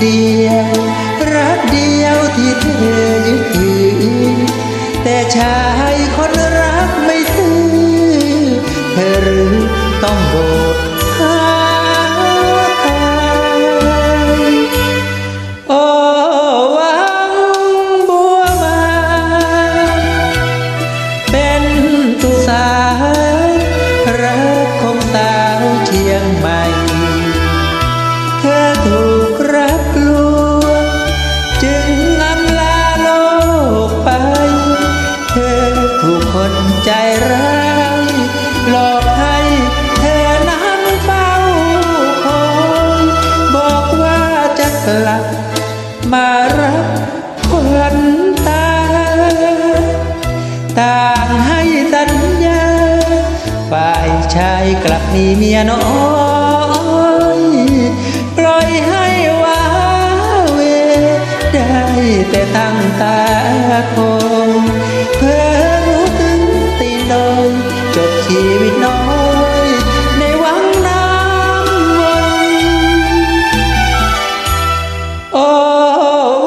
เดียว รักเดียวที่เธอยึดถือแต่ชา ใจร้ายหลอกให้เธอนั้นเฝ้าคอยบอกว่าจะกลับมารับคนตา ต่างให้สัญญา ฝ่ายชายกลับมีเมียน้อยปล่อยให้ว้าเว ได้แต่ตั้งตา บชีวิตน้อยในวังน้ำวนโอ้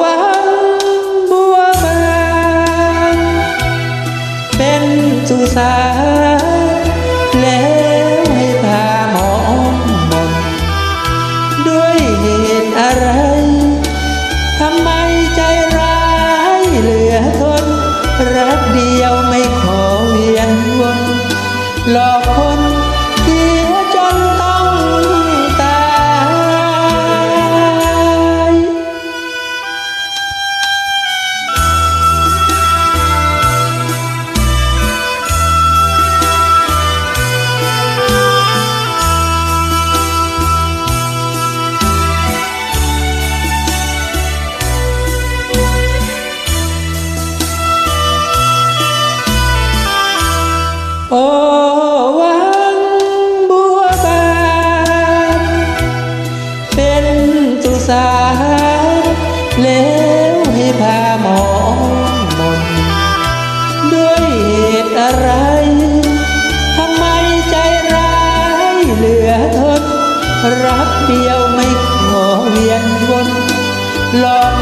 วังบัวบานเป็นสุสานแล้วให้พาหมองมนด้วยเหตุอะไรทำไมใจร้ายเหลือทนรักเดียว โอ้วังบัวบานเป็นตุสานแล้วให้พาหมองมนด้วยเหตุอะไร ทำไมใจร้ายเหลือทน รับเดียวไม่ขอเวียนวนหลอก